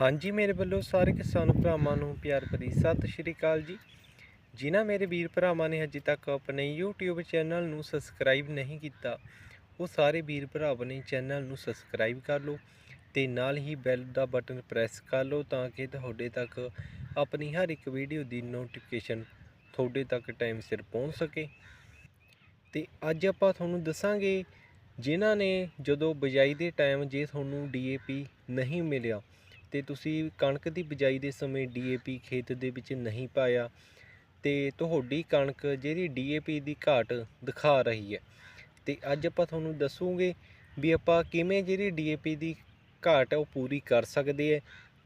ਹਾਂਜੀ, ਮੇਰੇ ਵੱਲੋਂ ਸਾਰੇ ਕਿਸਾਨ ਭਰਾਵਾਂ ਨੂੰ ਪਿਆਰ ਭਰੀ ਸਤਿ ਸ਼੍ਰੀ ਅਕਾਲ ਜੀ। ਜਿਨ੍ਹਾਂ ਮੇਰੇ ਵੀਰ ਭਰਾਵਾਂ ਨੇ ਅਜੇ ਤੱਕ ਆਪਣੇ YouTube ਚੈਨਲ ਨੂੰ ਸਬਸਕ੍ਰਾਈਬ ਨਹੀਂ ਕੀਤਾ, ਉਹ ਸਾਰੇ ਵੀਰ ਭਰਾ ਆਪਣੇ ਚੈਨਲ ਨੂੰ ਸਬਸਕ੍ਰਾਈਬ ਕਰ ਲਓ ਤੇ ਨਾਲ ਹੀ ਬੈਲ ਦਾ ਬਟਨ ਪ੍ਰੈਸ ਕਰ ਲਓ ਤਾਂ ਕਿ ਤੁਹਾਡੇ ਤੱਕ ਆਪਣੀ ਹਰ ਇੱਕ ਵੀਡੀਓ ਦੀ ਨੋਟੀਫਿਕੇਸ਼ਨ ਤੁਹਾਡੇ ਤੱਕ ਟਾਈਮ ਸਿਰ ਪਹੁੰਚ ਸਕੇ। ਤੇ ਅੱਜ ਆਪਾਂ ਤੁਹਾਨੂੰ ਦੱਸਾਂਗੇ, ਜਿਨ੍ਹਾਂ ਨੇ ਜਦੋਂ ਬਿਜਾਈ ਦੇ ਟਾਈਮ ਜੇ ਤੁਹਾਨੂੰ DAP ਨਹੀਂ ਮਿਲਿਆ ਤੇ ਤੁਸੀਂ ਕਣਕ ਦੀ ਬਿਜਾਈ ਦੇ ਸਮੇਂ DAP ਖੇਤ ਦੇ ਵਿੱਚ ਨਹੀਂ ਪਾਇਆ ਤੇ ਤੁਹਾਡੀ ਕਣਕ ਜਿਹੜੀ DAP ਦੀ ਘਾਟ ਦਿਖਾ ਰਹੀ ਹੈ। ਤੇ ਅੱਜ ਆਪਾਂ ਤੁਹਾਨੂੰ ਦੱਸੂਗੇ ਵੀ ਆਪਾਂ ਕਿਵੇਂ ਜਿਹੜੀ DAP ਦੀ ਘਾਟ ਹੈ ਉਹ ਪੂਰੀ ਕਰ ਸਕਦੇ ਹੈ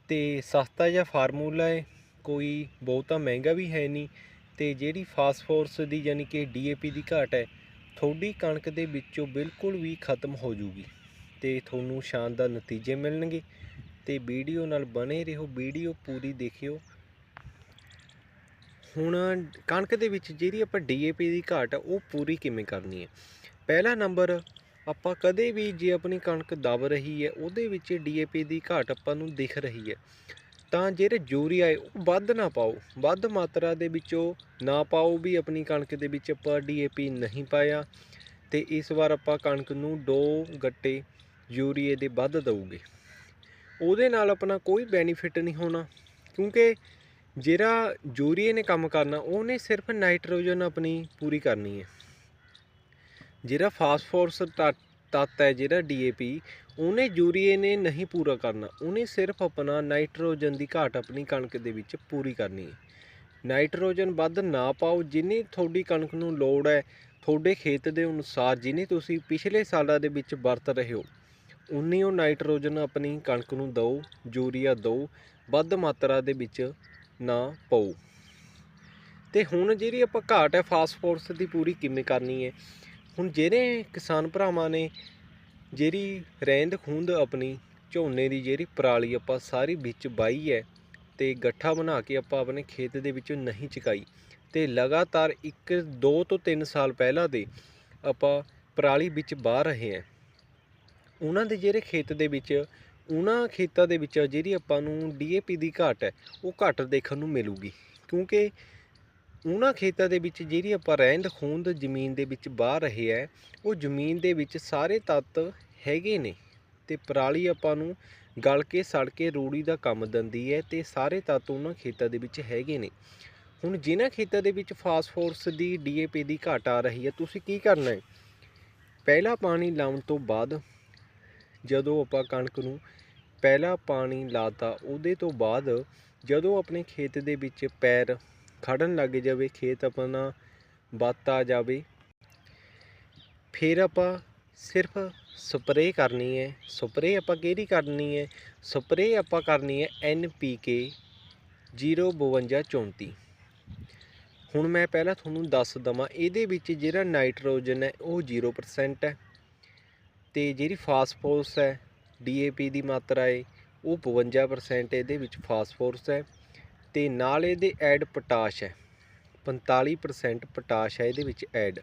ਤੇ ਸਸਤਾ ਜਿਹਾ ਫਾਰਮੂਲਾ ਹੈ, ਕੋਈ ਬਹੁਤਾ ਮਹਿੰਗਾ ਵੀ ਹੈ ਨਹੀਂ ਤੇ ਜਿਹੜੀ ਫਾਸਫੋਰਸ ਦੀ ਯਾਨੀ ਕਿ DAP ਦੀ ਘਾਟ ਹੈ, ਤੁਹਾਡੀ ਕਣਕ ਦੇ ਵਿੱਚੋਂ ਬਿਲਕੁਲ ਵੀ ਖਤਮ ਹੋ ਜੂਗੀ ਤੇ ਤੁਹਾਨੂੰ ਸ਼ਾਨਦਾਰ ਨਤੀਜੇ ਮਿਲਣਗੇ। ਤੇ ਵੀਡੀਓ ਨਾਲ ਬਣੇ ਰਹੋ, ਵੀਡੀਓ ਪੂਰੀ ਦੇਖਿਓ। ਹੁਣ ਕਣਕ ਦੇ ਵਿੱਚ ਜਿਹੜੀ ਆਪਾਂ ਡੀਏਪੀ ਦੀ ਘਾਟ ਆ, ਉਹ ਪੂਰੀ ਕਿਵੇਂ ਕਰਨੀ ਹੈ ਪਹਿਲਾ ਨੰਬਰ, ਆਪਾਂ ਕਦੇ ਵੀ ਜੇ ਆਪਣੀ ਕਣਕ ਦਬ ਰਹੀ ਹੈ, ਉਹਦੇ ਵਿੱਚ ਡੀਏਪੀ ਦੀ ਘਾਟ ਆਪਾਂ ਨੂੰ ਦਿਖ ਰਹੀ ਹੈ। ਤਾਂ ਜਿਹੜੇ ਯੂਰੀਆ ਹੈ, ਉਹ ਵੱਧ ਨਾ ਪਾਓ। ਵੱਧ ਮਾਤਰਾ ਦੇ ਵਿੱਚੋਂ ਨਾ ਪਾਓ ਵੀ ਆਪਣੀ ਕਣਕ ਦੇ ਵਿੱਚ ਆਪਾਂ ਡੀਏਪੀ ਨਹੀਂ ਪਾਇਆ, ਤੇ ਇਸ ਵਾਰ ਆਪਾਂ ਕਣਕ ਨੂੰ ਦੋ ਗੱਟੇ ਯੂਰੀਏ ਦੇ ਵੱਧ ਦਊਗੇ। ਉਹਦੇ ਨਾਲ ਆਪਣਾ ਕੋਈ ਬੈਨੀਫਿਟ ਨਹੀਂ ਹੋਣਾ। ਕਿਉਂਕਿ ਜਿਹੜਾ ਯੂਰੀਏ ਨੇ ਕੰਮ ਕਰਨਾ, ਉਹਨੇ ਸਿਰਫ ਨਾਈਟ੍ਰੋਜਨ ਆਪਣੀ ਪੂਰੀ ਕਰਨੀ ਹੈ। ਜਿਹੜਾ ਫਾਸਫੋਰਸ ਤੱਤ ਹੈ, ਜਿਹੜਾ ਡੀਏਪੀ ਉਹਨੇ ਯੂਰੀਏ ਨੇ ਨਹੀਂ ਪੂਰਾ ਕਰਨਾ। ਉਹਨੇ ਸਿਰਫ ਆਪਣਾ ਨਾਈਟ੍ਰੋਜਨ ਦੀ ਘਾਟ ਆਪਣੀ ਕਣਕ ਦੇ ਵਿੱਚ ਪੂਰੀ ਕਰਨੀ ਹੈ। ਨਾਈਟ੍ਰੋਜਨ ਵੱਧ ਨਾ ਪਾਓ, ਜਿੰਨੀ ਤੁਹਾਡੀ ਕਣਕ ਨੂੰ ਲੋੜ ਹੈ, ਤੁਹਾਡੇ ਖੇਤ ਦੇ ਅਨੁਸਾਰ ਜਿੰਨੀ ਤੁਸੀਂ ਪਿਛਲੇ ਸਾਲਾਂ ਦੇ ਵਿੱਚ ਵਰਤ ਰਹੇ ਹੋ। ਉਨੀ ਉਹ ਨਾਈਟ੍ਰੋਜਨ ਆਪਣੀ ਕਣਕ ਨੂੰ ਦਿਓ, ਯੂਰੀਆ ਦਿਓ, ਵੱਧ ਮਾਤਰਾ ਦੇ ਵਿੱਚ ਨਾ ਪਾਓ। ਤੇ ਹੁਣ ਜਿਹੜੀ ਆਪਾਂ ਘਾਟ ਹੈ ਫਾਸਫੋਰਸ ਦੀ ਪੂਰੀ ਕਿਵੇਂ ਕਰਨੀ ਹੈ? ਹੁਣ ਜਿਹੜੇ ਕਿਸਾਨ ਭਰਾਵਾਂ ਨੇ ਜਿਹੜੀ ਰਹਿੰਦ ਖੂੰਦ ਆਪਣੀ ਝੋਨੇ ਦੀ ਜਿਹੜੀ ਪਰਾਲੀ ਆਪਾਂ ਸਾਰੀ ਵਿੱਚ ਬਾਈ ਹੈ ਤੇ ਗੱਠਾ ਬਣਾ ਕੇ ਆਪਾਂ ਆਪਣੇ ਖੇਤ ਦੇ ਵਿੱਚੋਂ ਨਹੀਂ ਚੁਕਾਈ ਤੇ ਲਗਾਤਾਰ 1 2 ਤੋਂ 3 ਸਾਲ ਪਹਿਲਾਂ ਦੇ ਆਪਾਂ ਪਰਾਲੀ ਵਿੱਚ ਬਾਹ ਰਹੇ ਹਾਂ। ਉਹਨਾਂ ਦੇ ਜਿਹੜੇ ਖੇਤ ਦੇ ਵਿੱਚ, ਉਹਨਾਂ ਖੇਤਾਂ ਦੇ ਵਿੱਚ ਜਿਹੜੀ ਆਪਾਂ ਨੂੰ ਡੀਏਪੀ ਦੀ ਘਾਟ ਹੈ, ਉਹ ਘੱਟ ਦੇਖਣ ਨੂੰ ਮਿਲੂਗੀ। ਕਿਉਂਕਿ ਉਹਨਾਂ ਖੇਤਾਂ ਦੇ ਵਿੱਚ ਜਿਹੜੀ ਆਪਾਂ ਰਹਿੰਦ ਖੂੰਦ ਜ਼ਮੀਨ ਦੇ ਵਿੱਚ ਬਾਹ ਰਹੇ ਹੈ, ਉਹ ਜ਼ਮੀਨ ਦੇ ਵਿੱਚ ਸਾਰੇ ਤੱਤ ਹੈਗੇ ਨੇ ਤੇ ਪਰਾਲੀ ਆਪਾਂ ਨੂੰ ਗਲ ਕੇ, ਸੜ ਕੇ, ਰੂੜੀ ਦਾ ਕੰਮ ਦਿੰਦੀ ਹੈ ਤੇ ਸਾਰੇ ਤੱਤ ਉਹਨਾਂ ਖੇਤਾਂ ਦੇ ਵਿੱਚ ਹੈਗੇ ਨੇ। ਹੁਣ ਜਿਨ੍ਹਾਂ ਖੇਤਾਂ ਦੇ ਵਿੱਚ ਫਾਸਫੋਰਸ ਦੀ ਡੀਏਪੀ ਦੀ ਘਾਟ ਆ ਰਹੀ ਹੈ, ਤੁਸੀਂ ਕੀ ਕਰਨਾ ਹੈ? ਪਹਿਲਾ ਪਾਣੀ ਲਾਉਣ ਤੋਂ ਬਾਅਦ ਜਦੋਂ ਆਪਾਂ ਕਣਕ ਨੂੰ ਪਹਿਲਾ ਪਾਣੀ ਲਾਤਾ, ਉਹਦੇ ਤੋਂ ਬਾਅਦ ਜਦੋਂ ਆਪਣੇ ਖੇਤ ਦੇ ਵਿੱਚ ਪੈਰ ਖੜਨ ਲੱਗ ਜਾਵੇ, ਖੇਤ ਆਪਣਾ ਵੱਤ ਆ ਜਾਵੇ, ਫਿਰ ਆਪਾਂ ਸਿਰਫ ਸਪਰੇਅ ਕਰਨੀ ਹੈ। ਸਪਰੇਅ ਆਪਾਂ ਕਿਹੜੀ ਕਰਨੀ ਹੈ? ਸਪਰੇਅ ਆਪਾਂ ਕਰਨੀ ਹੈ NPK 05234 ਹੁਣ ਮੈਂ ਪਹਿਲਾਂ ਤੁਹਾਨੂੰ ਦੱਸ ਦਵਾਂ, ਇਹਦੇ ਵਿੱਚ ਜਿਹੜਾ ਨਾਈਟ੍ਰੋਜਨ ਹੈ, ਉਹ 0% ਹੈ। ਤੇ ਜਿਹੜੀ ਫਾਸਫੋਰਸ ਹੈ DAP ਦੀ ਮਾਤਰਾ ਹੈ ਉਹ 52% ਇਹਦੇ ਵਿੱਚ ਫਾਸਫੋਰਸ ਹੈ ਤੇ ਨਾਲ ਇਹਦੇ ਐਡ ਪੋਟਾਸ਼ ਹੈ 45% ਪੋਟਾਸ਼ ਹੈ ਇਹਦੇ ਵਿੱਚ ਐਡ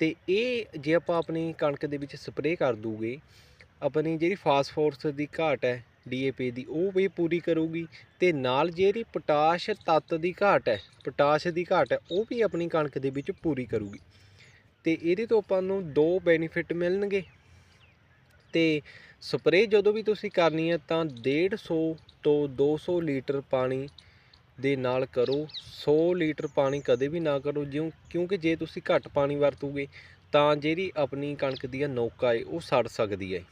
ਤੇ ਇਹ ਜੇ ਆਪਾਂ ਆਪਣੀ ਕਣਕ ਦੇ ਵਿੱਚ ਸਪਰੇਅ ਕਰ ਦੂਗੇ, ਆਪਣੀ ਜਿਹੜੀ ਫਾਸਫੋਰਸ ਦੀ ਘਾਟ ਹੈ DAP ਦੀ, ਉਹ ਵੀ ਪੂਰੀ ਕਰੂਗੀ ਤੇ ਨਾਲ ਜਿਹੜੀ ਪੋਟਾਸ਼ ਤੱਤ ਦੀ ਘਾਟ ਹੈ ਪੋਟਾਸ਼ ਦੀ ਘਾਟ ਹੈ, ਉਹ ਵੀ ਆਪਣੀ ਕਣਕ ਦੇ ਵਿੱਚ ਪੂਰੀ ਕਰੂਗੀ। ਤੇ ਇਹਦੇ ਤੋਂ ਆਪਾਂ ਨੂੰ ਦੋ ਬੈਨੀਫਿਟ ਮਿਲਣਗੇ। ਤੇ ਸਪਰੇਅ ਜਦੋਂ ਵੀ ਤੁਸੀਂ ਕਰਨੀ ਹੈ ਤਾਂ 150 ਤੋਂ 200 ਲੀਟਰ ਪਾਣੀ ਦੇ ਨਾਲ ਕਰੋ। 100 ਲੀਟਰ ਪਾਣੀ ਕਦੇ ਵੀ ਨਾ ਕਰੋ ਜਿਉਂ, ਕਿਉਂਕਿ ਜੇ ਤੁਸੀਂ ਘੱਟ ਪਾਣੀ ਵਰਤੋਗੇ ਤਾਂ ਜਿਹੜੀ ਆਪਣੀ ਕਣਕ ਦੀ ਨੌਕਾ ਹੈ ਉਹ ਸੜ ਸਕਦੀ ਹੈ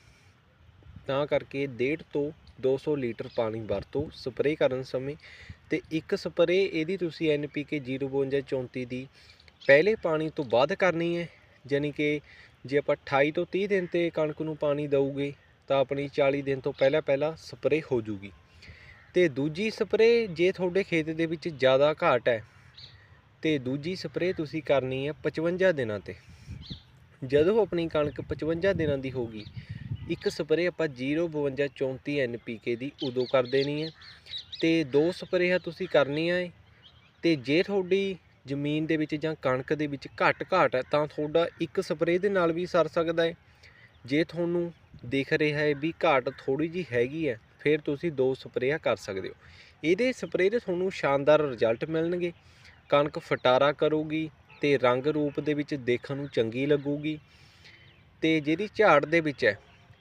ਤਾਂ ਕਰਕੇ 1.5 ਤੋਂ 200 ਲੀਟਰ ਪਾਣੀ ਵਰਤੋ ਸਪਰੇਅ ਕਰਨ ਸਮੇਂ। ਤੇ ਇੱਕ ਸਪਰੇਅ ਇਹਦੀ ਤੁਸੀਂ NPK 05234 ਦੀ ਪਹਿਲੇ ਪਾਣੀ ਤੋਂ ਬਾਅਦ ਕਰਨੀ ਹੈ ਯਾਨੀ ਕਿ ਜੇ ਆਪਾਂ 28 ਤੋਂ 30 ਦਿਨ ਤੇ ਕਣਕ ਨੂੰ ਪਾਣੀ ਦਊਗੇ, ਤਾਂ ਆਪਣੀ 40 ਦਿਨ ਤੋਂ ਪਹਿਲਾਂ ਪਹਿਲਾਂ ਸਪਰੇਅ ਹੋ ਜੂਗੀ। ਤੇ ਦੂਜੀ ਸਪਰੇਅ ਜੇ ਤੁਹਾਡੇ ਖੇਤ ਦੇ ਵਿੱਚ ਜ਼ਿਆਦਾ ਘਾਟ ਹੈ, ਤੇ ਦੂਜੀ ਸਪਰੇਅ ਤੁਸੀਂ ਕਰਨੀ ਹੈ 55 ਦਿਨਾਂ ਤੇ। ਜਦੋਂ ਆਪਣੀ ਕਣਕ 55 ਦਿਨਾਂ ਦੀ ਹੋਗੀ ਇੱਕ ਸਪਰੇਅ ਆਪਾਂ 05234 NPK ਦੀ ਉਦੋਂ ਕਰ ਦੇਣੀ ਹੈ। ਤੇ ਦੋ ਸਪਰੇਹਾਂ ਤੁਸੀਂ ਕਰਨੀਆਂ ਹੈ, ਤੇ ਜੇ ਤੁਹਾਡੀ ਜ਼ਮੀਨ ਦੇ ਵਿੱਚ ਜਾਂ ਕਣਕ ਦੇ ਵਿੱਚ ਘੱਟ ਘਾਟ ਹੈ, ਤਾਂ ਤੁਹਾਡਾ ਇੱਕ ਸਪਰੇਅ ਦੇ ਨਾਲ ਵੀ ਸਰ ਸਕਦਾ ਹੈ। ਜੇ ਤੁਹਾਨੂੰ ਦਿਖ ਰਿਹਾ ਹੈ ਵੀ ਘਾਟ ਥੋੜੀ ਜੀ ਹੈਗੀ ਹੈ, ਫਿਰ ਤੁਸੀਂ ਦੋ ਸਪਰੇਆਂ ਕਰ ਸਕਦੇ ਹੋ। ਇਹਦੇ ਸਪਰੇਅ ਦੇ ਤੁਹਾਨੂੰ ਸ਼ਾਨਦਾਰ ਰਿਜ਼ਲਟ ਮਿਲਣਗੇ। ਕਣਕ ਫਟਾਰਾ ਕਰੂਗੀ ਤੇ ਰੰਗ ਰੂਪ ਦੇ ਵਿੱਚ ਦੇਖਣ ਨੂੰ ਚੰਗੀ ਲੱਗੂਗੀ। ਤੇ ਜਿਹੜੀ ਝਾੜ ਦੇ ਵਿੱਚ ਹੈ,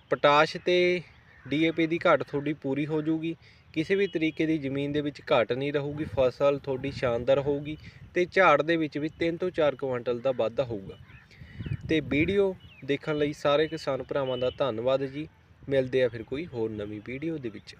ਪੋਟਾਸ਼ ਤੇ ਡੀਏਪੀ ਦੀ ਘਾਟ ਤੁਹਾਡੀ ਪੂਰੀ ਹੋ ਜਾਊਗੀ। ਕਿਸੇ ਵੀ ਤਰੀਕੇ ਦੀ ਜ਼ਮੀਨ ਦੇ ਵਿੱਚ ਘਾਟ ਨਹੀਂ ਰਹੂਗੀ, ਫਸਲ ਤੁਹਾਡੀ ਸ਼ਾਨਦਾਰ ਹੋਊਗੀ ਤੇ ਝਾੜ ਦੇ ਵਿੱਚ ਵੀ 3 ਤੋਂ 4 ਕੁਇੰਟਲ ਦਾ ਵਾਧਾ ਹੋਊਗਾ। ਤੇ ਵੀਡੀਓ ਦੇਖਣ ਲਈ ਸਾਰੇ ਕਿਸਾਨ ਭਰਾਵਾਂ ਦਾ ਧੰਨਵਾਦ ਜੀ। ਮਿਲਦੇ ਆ ਫਿਰ ਕੋਈ ਹੋਰ ਨਵੀਂ ਵੀਡੀਓ ਦੇ ਵਿੱਚ।